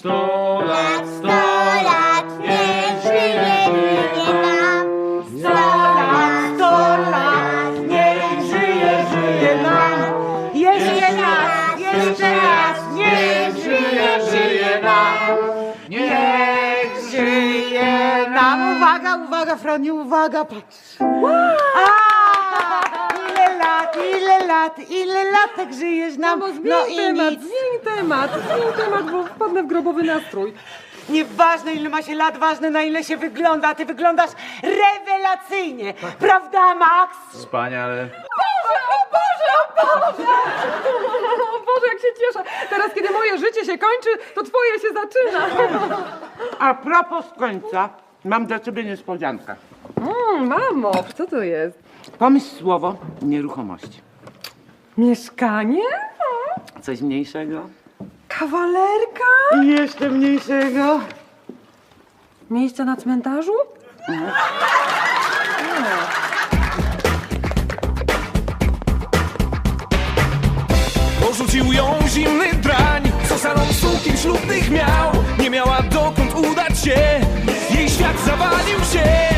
Sto lat, sto lat, niech żyje, żyje nam. Sto lat, sto lat, niech żyje, żyje nam. Jeszcze raz, jeszcze raz, niech żyje, żyje nam. Niech żyje nam. Uwaga, uwaga, Franiu, uwaga, patrz. A, lat, ile lat, ile latek żyjesz nam. No, zmień No i temat, nic. zmień temat, zmień temat, bo wpadnę w grobowy nastrój. Nieważne ile ma się lat, ważne na ile się wygląda. a Ty wyglądasz rewelacyjnie. Prawda, Max? Wspaniale. Boże, o Boże, o Boże! O Boże, jak się cieszę. Teraz, kiedy moje życie się kończy, to twoje się zaczyna. A propos końca, mam dla ciebie niespodziankę. Mm, mamo, co to jest? Pomyśl słowo nieruchomość. Mieszkanie? Coś mniejszego? Kawalerka? I jeszcze mniejszego. Miejsce na cmentarzu? Porzucił ją zimny drań Co salon sukien ślubnych miał Nie miała dokąd udać się Jej świat zawalił się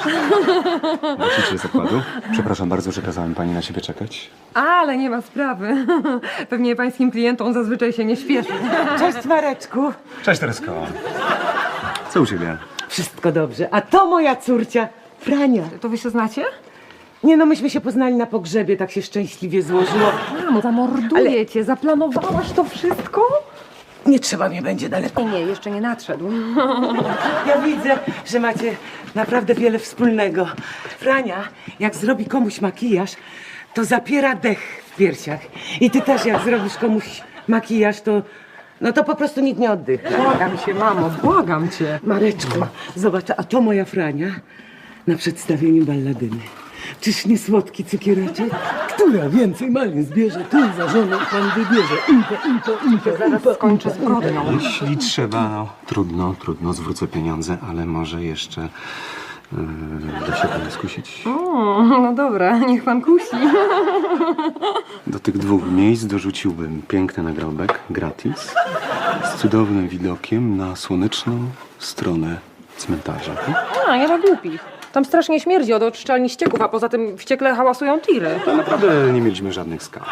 Właściciel zakładu. Przepraszam bardzo, że kazałem pani na siebie czekać. Ale nie ma sprawy. Pewnie pańskim klientom zazwyczaj się nie śpieszy. Cześć Mareczku. Cześć Teresko. Co u ciebie? Wszystko dobrze. A to moja córcia, Frania. To wy się znacie? Nie no, myśmy się poznali na pogrzebie, tak się szczęśliwie złożyło. Mamo, zamorduję cię. Zaplanowałaś to wszystko? Nie trzeba mnie będzie daleko. Nie, nie, jeszcze nie nadszedł. Ja widzę, że macie naprawdę wiele wspólnego. Frania, jak zrobi komuś makijaż, to zapiera dech w piersiach. I ty też, jak zrobisz komuś makijaż, to... No to po prostu nikt nie oddycha. Błagam cię, mamo, błagam cię. Mareczku, zobacz, a to moja Frania na przedstawieniu balladyny. Czyż nie słodki cukiereczek? Która więcej malin zbierze, tu za żonę pan wybierze. Impo, impo, impo. Skończę z brodną. Jeśli trzeba, no trudno, trudno, zwrócę pieniądze, ale może jeszcze yy, da się pani skusić. O, no dobra, niech pan kusi. Do tych dwóch miejsc dorzuciłbym piękny nagrobek, gratis, z cudownym widokiem na słoneczną stronę cmentarza. A, nie ma głupich. Tam strasznie śmierdzi od oczyszczalni ścieków, a poza tym wściekle hałasują tiry. Naprawdę nie mieliśmy żadnych skarg.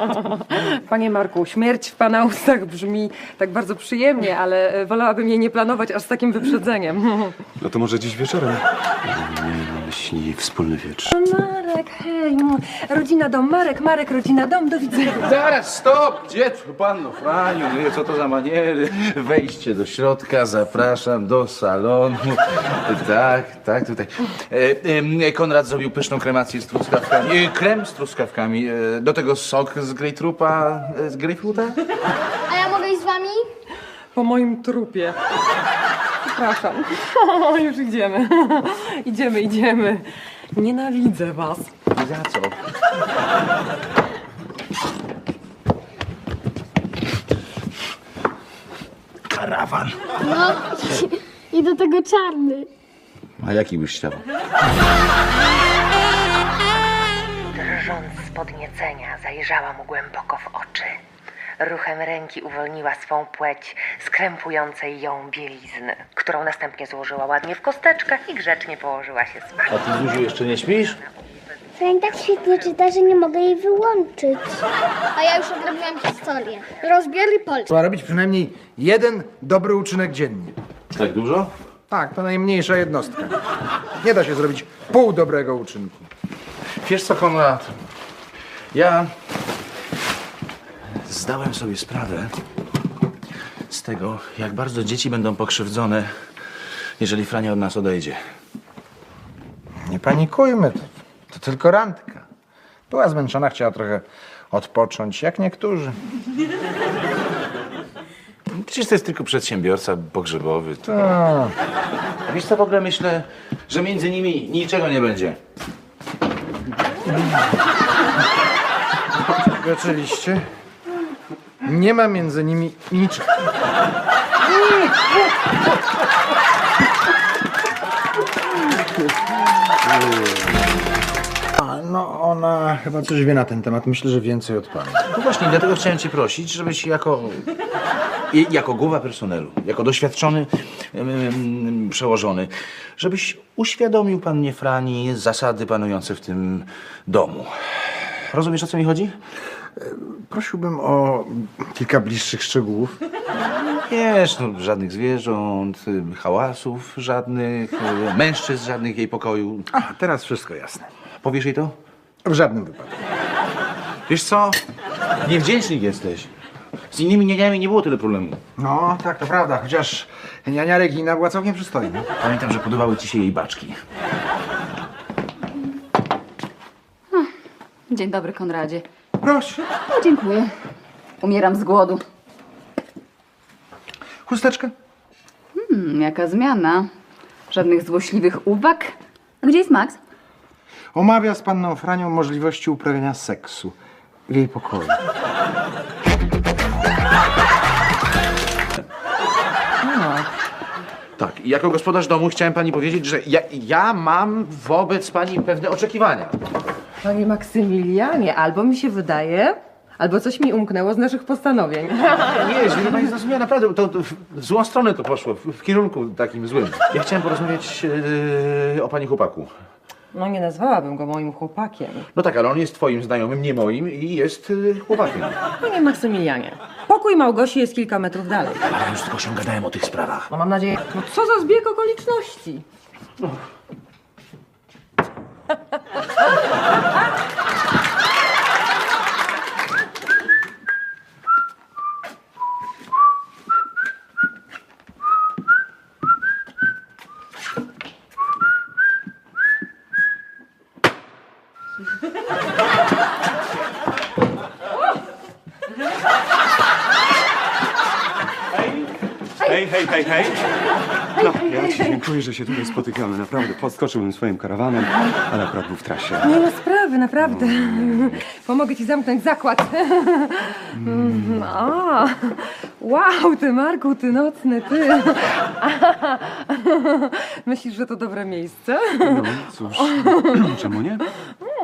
Panie Marku, śmierć w pana ustach brzmi tak bardzo przyjemnie, ale wolałabym jej nie planować aż z takim wyprzedzeniem. No to może dziś wieczorem? Myśli wspólny wieczór. Marek, hej, no, rodzina dom, Marek, Marek, rodzina dom, do widzenia. Zaraz, stop! Gdzie tu pan, no Franiu, nie, co to za maniery? Wejście do środka, zapraszam do salonu. Tak, tak, tutaj. E, e, Konrad zrobił pyszną kremację z truskawkami. E, krem z truskawkami. E, do tego sok z grejpfruta. E, z grejpfruta? A ja mogę iść z wami? Po moim trupie. Przepraszam. Już idziemy. Idziemy, idziemy. Nienawidzę was. Za co? Karawan. No. I do tego czarny. A jaki byś chciał? Drżąc z podniecenia, zajrzała mu. Ruchem ręki uwolniła swą płeć z krępującej ją bielizny, którą następnie złożyła ładnie w kosteczkach i grzecznie położyła się spać. A ty, Zuziu, jeszcze nie śpisz? Fran tak świetnie czyta, że nie mogę jej wyłączyć. A ja już odrobiłam historię. Rozbiory Polski. Trzeba robić przynajmniej jeden dobry uczynek dziennie. Tak dużo? Tak, to najmniejsza jednostka. Nie da się zrobić pół dobrego uczynku. Wiesz co, Konrad? Ja zdałem sobie sprawę z tego, jak bardzo dzieci będą pokrzywdzone, jeżeli Frania od nas odejdzie. Nie panikujmy, to, to tylko randka. Była zmęczona, chciała trochę odpocząć, jak niektórzy. Przecież to jest tylko przedsiębiorca pogrzebowy. Tak. A Wiesz co, w ogóle myślę, że między nimi niczego nie będzie. Oczywiście. Nie ma między nimi niczego. A, no ona chyba coś wie na ten temat. Myślę, że więcej od pana. No właśnie, dlatego chciałem cię prosić, żebyś jako, i- jako głowa personelu, jako doświadczony em, em, przełożony, żebyś uświadomił pannie Frani zasady panujące w tym domu. Rozumiesz, o co mi chodzi? Prosiłbym o kilka bliższych szczegółów. Wiesz, no, żadnych zwierząt, y, hałasów żadnych, y, mężczyzn żadnych jej pokoju. A, teraz wszystko jasne. Powiesz jej to? W żadnym wypadku. Wiesz co? Niewdzięcznik jesteś. Z innymi nianiami nie było tyle problemu. No, tak, to prawda. Chociaż niania Regina była całkiem przystojna. Pamiętam, że podobały ci się jej baczki. Dzień dobry, Konradzie. Proszę. No, dziękuję. Umieram z głodu. Chusteczkę? Hmm, jaka zmiana. Żadnych złośliwych uwag. A gdzie jest Max? Omawia z panną Franią możliwości uprawiania seksu w jej pokoju. Tak, i jako gospodarz domu chciałem pani powiedzieć, że ja, ja mam wobec pani pewne oczekiwania. Panie Maksymilianie, albo mi się wydaje, albo coś mi umknęło z naszych postanowień. Nie, źle pani zrozumiała, naprawdę, to, to w złą stronę to poszło, w, w kierunku takim złym. Ja chciałem porozmawiać e, o pani chłopaku. No nie nazwałabym go moim chłopakiem. No tak, ale on jest twoim znajomym, nie moim i jest e, chłopakiem. Panie Maksymilianie, pokój Małgosi jest kilka metrów dalej. Ale już tylko się gadałem o tych sprawach. No mam nadzieję... No co za zbieg okoliczności? Hej, hej, hej, hej. No, ja ci dziękuję, że się tutaj spotykamy. Naprawdę, podskoczyłbym swoim karawanem, ale akurat był w trasie. Nie ma sprawy, naprawdę. Pomogę ci zamknąć zakład. A, wow, ty Marku, ty nocny, ty. Myślisz, że to dobre miejsce? No, cóż, czemu nie?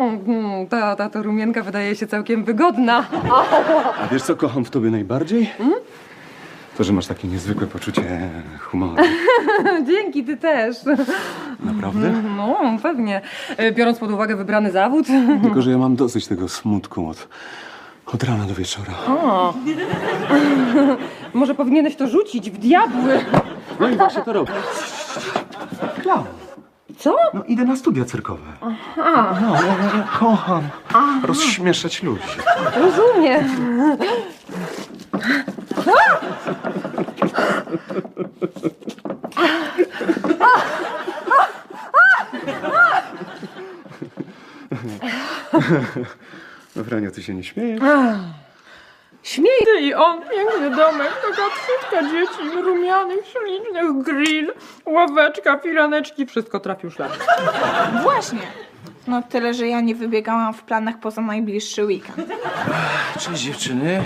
Mm, Ta, ta to rumienka wydaje się całkiem wygodna. A wiesz, co kocham w tobie najbardziej? To, że masz takie niezwykłe poczucie humoru. Dzięki, ty też. Naprawdę? No, pewnie. E, Biorąc pod uwagę wybrany zawód. Tylko, że ja mam dosyć tego smutku od, od rana do wieczora. Może powinieneś to rzucić w diabły. No i właśnie to robię. Klaun. Co? No, idę na studia cyrkowe. No, ja, ja, ja kocham rozśmieszać ludzi. Rozumiem. No, Franio, ty się nie śmiejesz? Śmiej ty i on, piękny domek, taka trzytka dzieci, rumianych, ślicznych, grill, ławeczka, firaneczki, wszystko trafił szlak. Właśnie. No tyle, że ja nie wybiegałam w planach poza najbliższy weekend. Cześć dziewczyny.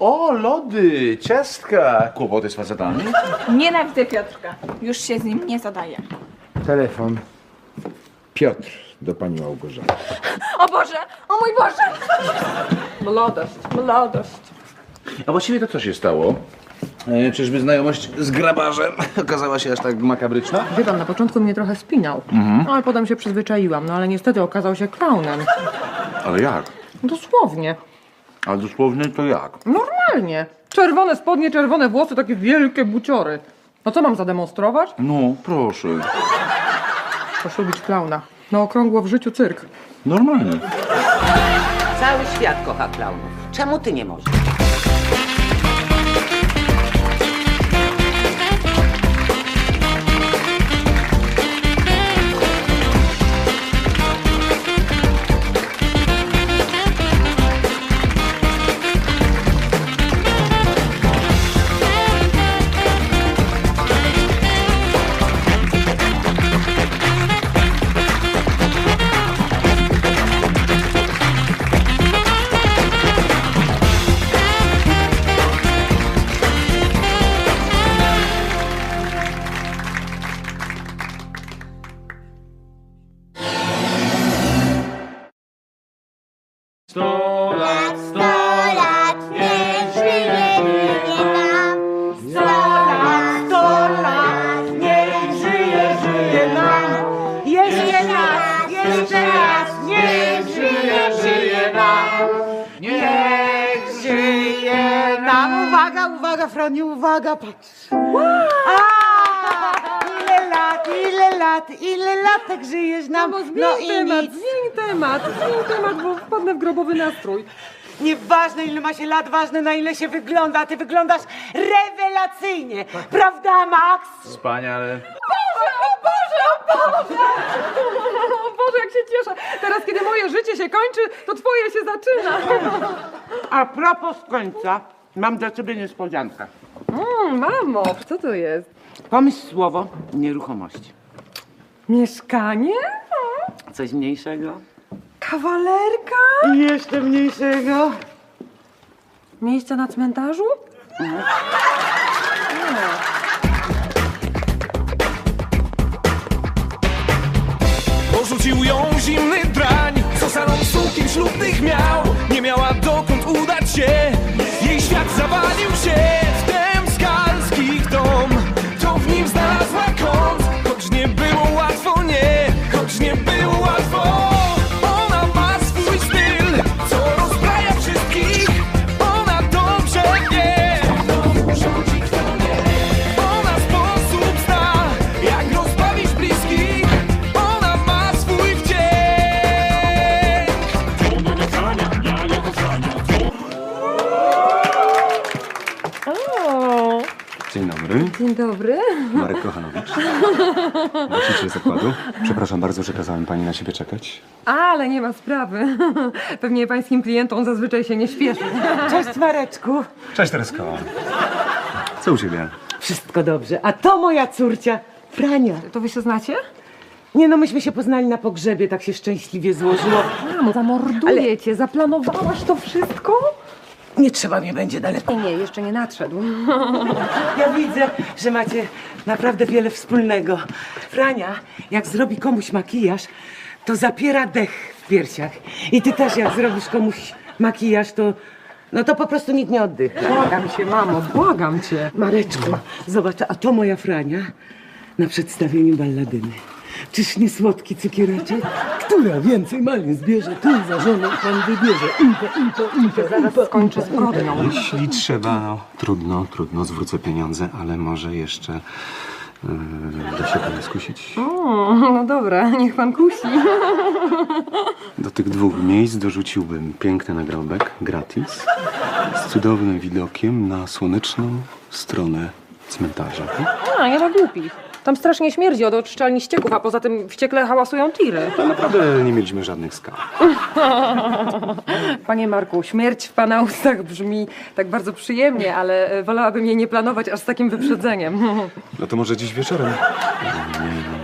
O, lody, ciastka. Kłopoty z facetami? Nienawidzę Piotrka. Już się z nim nie zadaję. Telefon. Piotr do pani Małgorzaty. O Boże! O mój Boże! Młodość, młodość. A właściwie to co się stało? E, czyżby znajomość z grabarzem okazała się aż tak makabryczna? Wie pan, na początku mnie trochę spinał, ale potem się przyzwyczaiłam, no ale niestety okazał się klaunem. Ale jak? Dosłownie. A dosłownie to jak? Normalnie. Czerwone spodnie, czerwone włosy, takie wielkie buciory. No co mam zademonstrować? No, proszę. Proszę lubić klauna. Na okrągło w życiu cyrk. Normalnie. Cały świat kocha klaunów. Czemu ty nie możesz? Sto lat, niech żyje, żyje nam. Sto lat, Sto lat, niech żyje, żyje nam. Jeszcze raz, jeszcze raz, niech żyje, żyje nam. Niech żyje nam. Uwaga, uwaga, Franiu, uwaga, patrz. A, ile lat, ile lat, ile latek żyjesz nam. No, No i nic. Temat, zmień temat, bo wpadnę w grobowy nastrój. Nieważne ile ma się lat, ważne na ile się wygląda. Ty wyglądasz rewelacyjnie. Prawda, Max? Wspaniale. Boże, o Boże, o Boże! O Boże, jak się cieszę. Teraz, kiedy moje życie się kończy, to twoje się zaczyna. A propos końca, mam dla ciebie niespodziankę. Mm, mamo, co to jest? Pomyśl słowo nieruchomość. Mieszkanie? Coś mniejszego? Kawalerka? I jeszcze mniejszego? Miejsce na cmentarzu? Porzucił ją zimny drań Co salon sukien ślubnych miał Nie miała dokąd udać się Jej świat zawalił się W temskalskich dom To w nim znalazła kąt Choć nie było łatwo, nie Właściciel zakładu. Przepraszam bardzo, że kazałem pani na siebie czekać. Ale nie ma sprawy. Pewnie pańskim klientom zazwyczaj się nie śpieszy. Cześć, Mareczku. Cześć, Teresko. Co u ciebie? Wszystko dobrze. A to moja córcia, Frania. To wy się znacie? Nie no, myśmy się poznali na pogrzebie, tak się szczęśliwie złożyło. Mamo, zamorduję cię. Zaplanowałaś to wszystko? Nie trzeba mnie będzie daleko. Nie, nie, jeszcze nie nadszedł. Ja widzę, że macie naprawdę wiele wspólnego. Frania, jak zrobi komuś makijaż, to zapiera dech w piersiach. I ty też, jak zrobisz komuś makijaż, to... No to po prostu nikt nie oddycha. Błagam cię, mamo, błagam cię. Mareczku, zobacz, a to moja Frania na przedstawieniu balladyny. Czyż nie słodki cukiereczek? Która więcej malin zbierze, tu za żoną pan wybierze. Impa, impa, impa, Zaraz skończę z brodnią. Jeśli trzeba, no trudno, trudno, zwrócę pieniądze, ale może jeszcze yy, da się pani skusić. O, no dobra, niech pan kusi. Do tych dwóch miejsc dorzuciłbym piękny nagrobek, gratis, z cudownym widokiem na słoneczną stronę cmentarza. A, nie ma głupich. Tam strasznie śmierdzi od oczyszczalni ścieków, a poza tym wściekle hałasują tiry. Naprawdę nie mieliśmy żadnych skarg. Panie Marku, śmierć w pana ustach brzmi tak bardzo przyjemnie, ale e, wolałabym jej nie planować aż z takim wyprzedzeniem. No to może dziś wieczorem.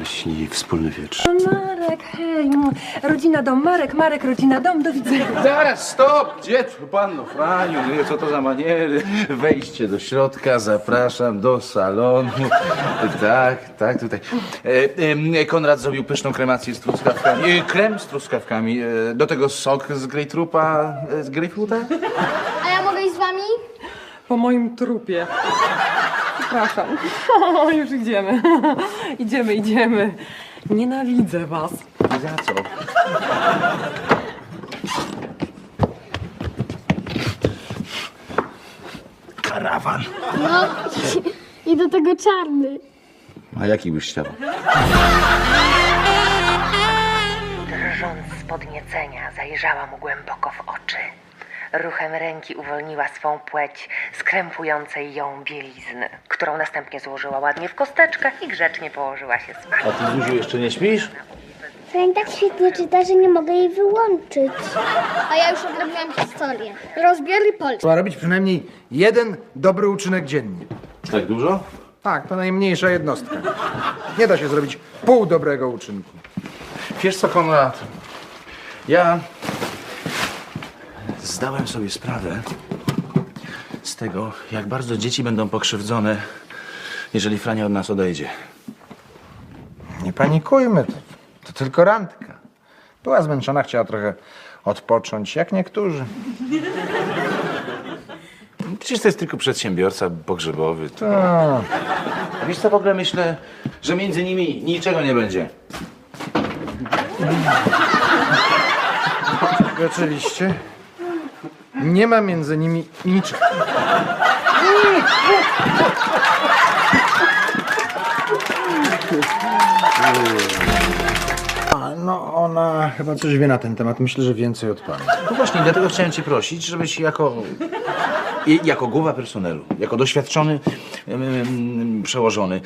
Wspólny wieczór. Marek, hej, no, rodzina dom, Marek, Marek, rodzina dom, do widzenia. Zaraz, stop! Gdzie tu pan, no Franiu, nie, co to za maniery? Wejście do środka, zapraszam do salonu. Tak, tak, tutaj. E, e, Konrad zrobił pyszną kremację z truskawkami. E, krem z truskawkami. E, do tego sok z grejpfruta. E, z grejpfruta? A ja mogę iść z wami? Po moim trupie. Przepraszam. Już idziemy. Idziemy, idziemy. Nienawidzę was. Za co? Karawan. No, i do tego czarny. A jaki byś chciał? Drżąc z podniecenia, zajrzała mu głęboko w oczy. Ruchem ręki uwolniła swą płeć z krępującej ją bielizny, którą następnie złożyła ładnie w kosteczkę i grzecznie położyła się spać. A ty, Zuziu, jeszcze nie śpisz? Frania tak świetnie czyta, że nie mogę jej wyłączyć. A ja już odrobiłam historię. Rozbiorę Polskę. Trzeba robić przynajmniej jeden dobry uczynek dziennie. Tak dużo? Tak, to najmniejsza jednostka. Nie da się zrobić pół dobrego uczynku. Wiesz co, Konrad? Ja zdałem sobie sprawę z tego, jak bardzo dzieci będą pokrzywdzone, jeżeli Frania od nas odejdzie. Nie panikujmy, to, to tylko randka. Była zmęczona, chciała trochę odpocząć, jak niektórzy. Przecież to jest tylko przedsiębiorca pogrzebowy. Tak. A Wiesz co, w ogóle myślę, że między nimi niczego nie będzie. Oczywiście. Nie ma między nimi niczego. No, ona chyba coś wie na ten temat. Myślę, że więcej od pana. No właśnie, dlatego chciałem cię prosić, żebyś jako, jako głowa personelu, jako doświadczony przełożony,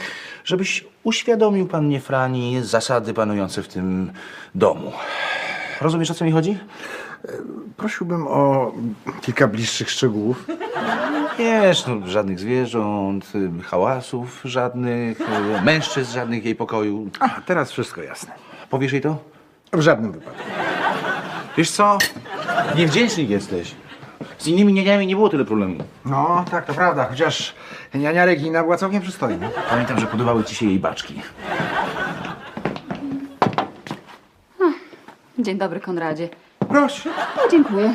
żebyś uświadomił pannie Frani zasady panujące w tym domu. Rozumiesz, o co mi chodzi? Prosiłbym o kilka bliższych szczegółów. Wiesz, no, żadnych zwierząt, y, hałasów żadnych, y, mężczyzn żadnych jej pokoju. A, teraz wszystko jasne. Powiesz jej to? W żadnym wypadku. Wiesz co? Niewdzięczny jesteś. Z innymi nianiami nie było tyle problemu. No, tak, to prawda. Chociaż niania Regina była całkiem przystojna. Pamiętam, że podobały ci się jej baczki. Dzień dobry, Konradzie. Proszę. No, dziękuję.